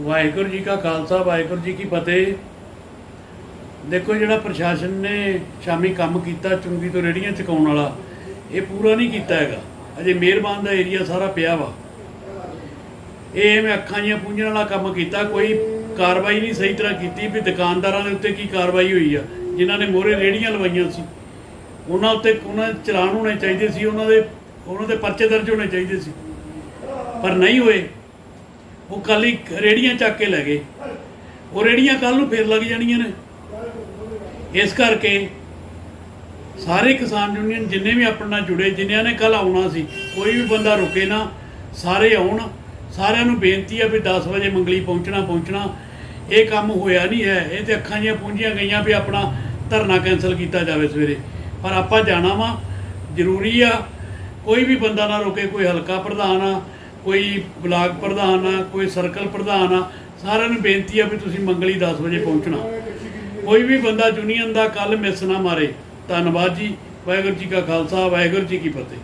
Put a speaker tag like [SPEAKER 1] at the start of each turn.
[SPEAKER 1] ਵਾਹਿਗੁਰੂ ਜੀ ਕਾ ਖਾਲਸਾ, ਵਾਹਿਗੁਰੂ ਜੀ ਕੀ ਫਤਿਹ। ਦੇਖੋ ਜਿਹੜਾ ਪ੍ਰਸ਼ਾਸਨ ਨੇ ਸ਼ਾਮੀ ਕੰਮ ਕੀਤਾ ਚੁੰਗੀ ਤੋਂ ਰੇੜੀਆਂ ਚਕਾਉਣ ਵਾਲਾ, ਇਹ ਪੂਰਾ ਨਹੀਂ ਕੀਤਾ ਹੈਗਾ। ਅਜੇ ਮਿਹਰਬਾਨ ਦਾ ਏਰੀਆ ਸਾਰਾ ਪਿਆ ਵਾ। ਇਹ ਮੈਂ ਅੱਖਾਂ ਜੀਆਂ ਪੂੰਝਣ ਵਾਲਾ ਕੰਮ ਕੀਤਾ, ਕੋਈ ਕਾਰਵਾਈ ਨਹੀਂ ਸਹੀ ਤਰ੍ਹਾਂ ਕੀਤੀ ਵੀ ਦੁਕਾਨਦਾਰਾਂ ਦੇ ਉੱਤੇ ਕੀ ਕਾਰਵਾਈ ਹੋਈ ਆ, ਜਿਨ੍ਹਾਂ ਨੇ ਮੋਹਰੇ ਰੇੜੀਆਂ ਲਵਾਈਆਂ ਸੀ। ਉਹਨਾਂ ਉੱਤੇ ਉਹਨਾਂ ਚਲਾਨ ਹੋਣੇ ਚਾਹੀਦੇ ਸੀ, ਉਹਨਾਂ ਦੇ ਉਹਨਾਂ ਦੇ ਪਰਚੇ ਦਰਜ ਹੋਣੇ ਚਾਹੀਦੇ ਸੀ। ਪਰ ਨਹੀਂ ਹੋਏ। ਉਹ ਕੱਲ ਹੀ ਰੇੜੀਆਂ ਚੱਕ ਕੇ ਲੈ ਗਏ। ਉਹ ਰੇੜੀਆਂ ਕੱਲ ਨੂੰ ਫੇਰ ਲੱਗ ਜਾਣੀਆਂ ਨੇ। ਇਸ ਕਰਕੇ ਸਾਰੇ ਕਿਸਾਨ ਯੂਨੀਅਨ ਜਿੰਨੇ ਵੀ ਆਪਣੇ ਨਾਲ ਜੁੜੇ, ਜਿਨ੍ਹਾਂ ਨੇ ਕੱਲ ਆਉਣਾ ਸੀ, ਕੋਈ ਵੀ ਬੰਦਾ ਰੁਕੇ ਨਾ, ਸਾਰੇ ਆਉਣ। ਸਾਰਿਆਂ ਨੂੰ ਬੇਨਤੀ ਹੈ ਵੀ 10 ਵਜੇ ਮੰਗਲੀ ਪਹੁੰਚਣਾ ਪਹੁੰਚਣਾ। ਇਹ ਕੰਮ ਹੋਇਆ ਨਹੀਂ ਹੈ। ਇਹ ਤੇ ਅੱਖਾਂ ਜੀਆਂ ਪੂੰਝੀਆਂ ਗਈਆਂ ਵੀ ਆਪਣਾ ਧਰਨਾ ਕੈਨਸਲ ਕੀਤਾ ਜਾਵੇ ਸਵੇਰੇ। ਪਰ ਆਪਾਂ ਜਾਣਾ ਵਾ। ਜ਼ਰੂਰੀ ਆ, ਕੋਈ ਵੀ ਬੰਦਾ ਨਾ ਰੁਕੇ, ਕੋਈ ਹਲਕਾ ਪ੍ਰਧਾਨ ਆ ਕੋਈ ਬਲਾਕ ਪ੍ਰਧਾਨ ਆ, ਕੋਈ ਸਰਕਲ ਪ੍ਰਧਾਨ ਆ, ਸਾਰਿਆਂ ਨੂੰ ਬੇਨਤੀ ਆ ਵੀ ਤੁਸੀਂ ਮੰਗਲੀ 10 ਵਜੇ ਪਹੁੰਚਣਾ। ਕੋਈ ਵੀ ਬੰਦਾ ਯੂਨੀਅਨ ਦਾ ਕੱਲ ਮਿਸ ਨਾ ਮਾਰੇ, ਧੰਨਵਾਦ ਜੀ, ਵਾਹਿਗੁਰੂ ਜੀ ਕਾ ਖਾਲਸਾ, ਵਾਹਿਗੁਰੂ ਜੀ ਕੀ ਫਤਿਹ।